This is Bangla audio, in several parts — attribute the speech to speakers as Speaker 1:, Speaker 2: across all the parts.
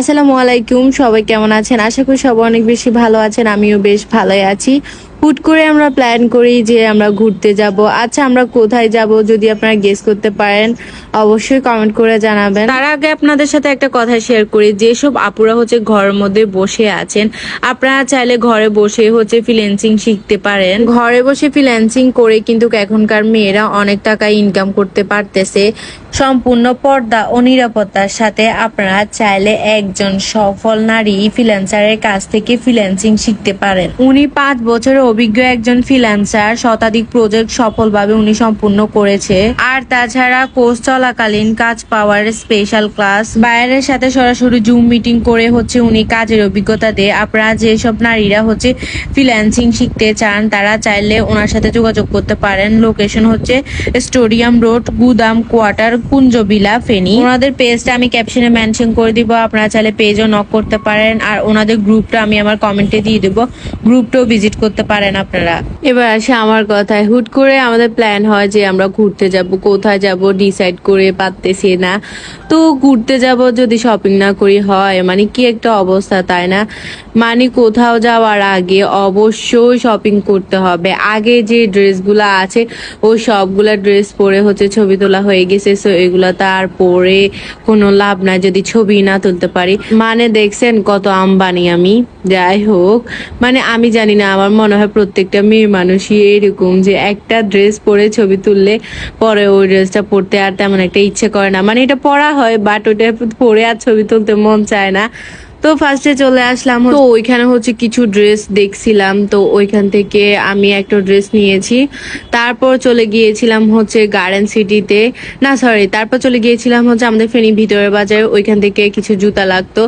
Speaker 1: আসসালামু আলাইকুম, সবাই কেমন আছেন? আশা করি সবাই অনেক বেশি ভালো আছেন, আমিও বেশ ভালোই আছি। হুট করে আমরা প্ল্যান করি যে আমরা ঘুরতে যাব। আচ্ছা আমরা কোথায় যাব যদি আপনারা গেস করতে পারেন অবশ্যই কমেন্ট করে জানাবেন। তার আগে আপনাদের সাথে একটা কথা শেয়ার করি যেসব আপুরা হচ্ছে ঘরের মধ্যে বসে আছেন আপনারা চাইলে ঘরে বসে হচ্ছে ফ্রিল্যান্সিং শিখতে পারেন। ঘরে বসে ফ্রিল্যান্সিং করে কিন্তু এখনকার মেয়েরা অনেক টাকা ইনকাম করতে পারতেছে। সম্পূর্ণ পর্দা ও নিরাপত্তার সাথে আপনারা চাইলে একজন সফল নারী ফ্রিল্যান্সারের কাছ থেকে ফ্রিল্যান্সিং শিখতে পারেন। উনি পাঁচ বছরের অভিজ্ঞ একজন ফ্রিল্যান্সার শতাধিক প্রজেক্ট সফলভাবে উনি সম্পূর্ণ করেছে। আর তাছাড়া কোর্স চলাকালীন কাজ পাওয়ার স্পেশাল ক্লাস বাইরের সাথে সরাসরি জুম মিটিং করে হচ্ছে উনি কাজের অভিজ্ঞতা দিয়ে। আপনারা যেসব নারীরা হচ্ছে ফ্রিল্যান্সিং শিখতে চান, তারা চাইলে ওনার সাথে যোগাযোগ করতে পারেন। লোকেশন হচ্ছে স্টেডিয়াম রোড গুদাম কোয়ার্টার কুঞ্জবিলা, ফেনি। ওনাদের পেজটা আমি ক্যাপশনে মেনশন করে দিব। আপনারা চাইলে পেজও নক করতে পারেন। আর ওনাদের গ্রুপটা আমি আমার কমেন্টে দিয়ে দেবো। গ্রুপটাও ভিজিট করতে পারেন। আপনারা। এবার আসে আমার কথায়। হুট করে আমাদের প্ল্যান হয় যে আমরা ঘুরতে যাব। কোথায় যাব? ডিসাইড করে পারতেছি না। তো ঘুরতে যাব যদি শপিং না করি হয় মানে কি একটা অবস্থা, তাই না? মানে কোথাও যাওয়ার আগে অবশ্যই শপিং করতে হবে। আগে যে ড্রেসগুলো আছে ওই সবগুলা ড্রেস পরে হচ্ছে ছবি তোলা হয়ে গেছে সো এগুলা তার পরে কোনো লাভ নাই যদি ছবি না তুলতে পারি। মানে দেখছেন কত আম্বানি আমি। যাই হোক মানে আমি জানি না, আমার মনে হয় প্রত্যেকটা মেয়ে মানুষই এরকম যে একটা ড্রেস পরে ছবি তুললে পরে ওই ড্রেসটা পরতে আর তেমন একটা ইচ্ছে করে না। মানে এটা পরা হয় বাট ওটা পরে আর ছবি তুলতে মন চায় না। তো ফার্স্টে চলে আসলাম তো ওইখানে হচ্ছে কিছু ড্রেস দেখছিলাম। তো ওইখান থেকে আমি একটা ড্রেস নিয়েছি। তারপর চলে গিয়েছিলাম হচ্ছে গার্ডেন সিটিতে না সরি তারপর চলে গিয়েছিলাম হচ্ছে আমাদের ফেনী ভিতরে বাজারে। ওইখান থেকে কিছু জুতা লাগতো।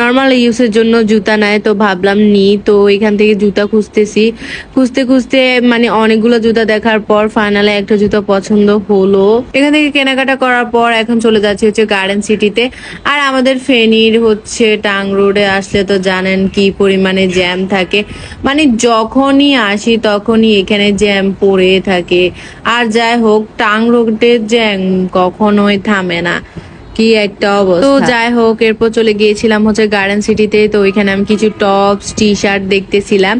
Speaker 1: নর্মাল ইউজের জন্য জুতা নেয় তো ভাবলাম নি। তো এখান থেকে জুতা খুঁজতেছি। খুঁজতে খুঁজতে মানে অনেকগুলো জুতা দেখার পর ফাইনালে একটা জুতা পছন্দ হলো। এখান থেকে কেনাকাটা করার পর এখন চলে যাচ্ছি হচ্ছে গার্ডেন সিটিতে আর আমাদের ফেনীর হচ্ছে টাং রোডে আসলে তো জানেন কি পরিমাণে জ্যাম থাকে। মানে যখনই আসি তখনই এখানে জ্যাম পড়ে থাকে। আর যাই হোক, টাং রোডের জ্যাম কখনোই থামে না। কি একটা অবস্থা। তো যাই হোক, এরপর চলে গিয়েছিলাম হচ্ছে গার্ডেন সিটিতে তো ওইখানে আমি কিছু টপস টি শার্ট দেখতেছিলাম।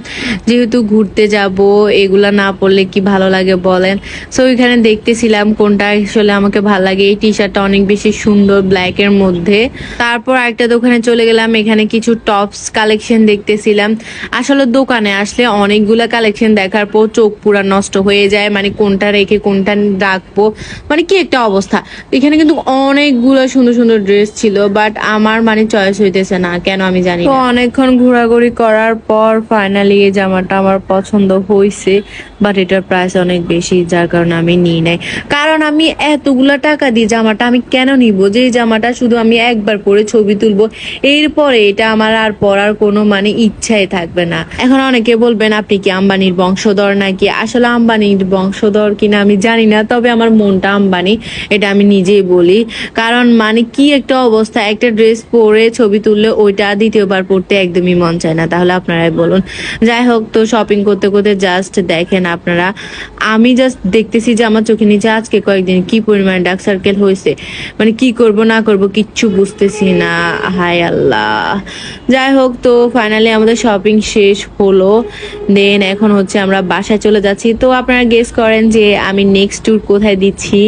Speaker 1: যেহেতু ঘুরতে যাব, এগুলা না পরলে কি ভালো লাগে বলেন? সো ওইখানে দেখতেছিলাম কোনটা আসলে আমাকে ভালো লাগে। এই টি শার্টটা অনেক বেশি সুন্দর ব্ল্যাক এর মধ্যে। তারপর একটা দোকানে চলে গেলাম, এখানে কিছু টপস কালেকশন দেখতেছিলাম। আসলে দোকানে আসলে অনেকগুলা কালেকশন দেখার পর চোখ পুরা নষ্ট হয়ে যায় মানে কোনটা রেখে কোনটা রাখব মানে কি একটা অবস্থা। এখানে কিন্তু অনেকগুলো সুন্দর সুন্দর ড্রেস ছিল বাট আমার মানে চয়েস হইতেছে না কেন আমি জানি তো অনেকক্ষণ ঘোরাঘুরি করার পর ফাইনালি এই জামাটা আমার পছন্দ হয়েছে বাট এটার প্রাইস অনেক বেশি যার কারণে আমি নিই নাই। কারণ আমি এতগুলা টাকা দিয়ে জামাটা আমি কেন নিব? যে এই জামাটা শুধু আমি একবার পরে ছবি তুলবো এরপরে এটা আমার আর পরার কোনো মানে ইচ্ছাই থাকবে না। এখন অনেকে বলবেন আপনি কি আম্বানির বংশধর নাকি? আসলে আম্বানির বংশধর কিনা আমি জানি না তবে আমার মনটা আম্বানি এটা আমি নিজেই বলি। কারণ মানে কি একটা অবস্থা? একটা ড্রেস পরে ছবি তুললে ওইটা দ্বিতীয়বার পড়তে একদমই মন চায় না। তাহলে আপনারাই বলুন। যাই হোক, তো শপিং করতে করতে জাস্ট দেখেন আপনারা। আমি জাস্ট দেখতেছি যে আমার চোখে নিচে আজকে কয়েকদিন কি পরিমাণ ডার্ক সার্কেল হয়েছে মানে কি করব, না করব কিচ্ছু বুঝতেছি না। হায় আল্লাহ। যাই হোক, তো ফাইনালি আমাদের শপিং শেষ হলো। দেন এখন হচ্ছে আমরা বাসায় চলে যাচ্ছি। তো আপনারা গেস করেন যে আমি নেক্সট ট্যুর কোথায় দিচ্ছি?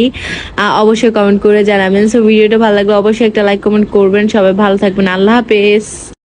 Speaker 1: অবশ্যই কমেন্ট করে জানাবেন। সো ভিডিওটা ভালো লাগলে অবশ্যই একটা লাইক কমেন্ট করবেন। সবাই ভালো থাকবেন। আল্লাহ হাফেজ।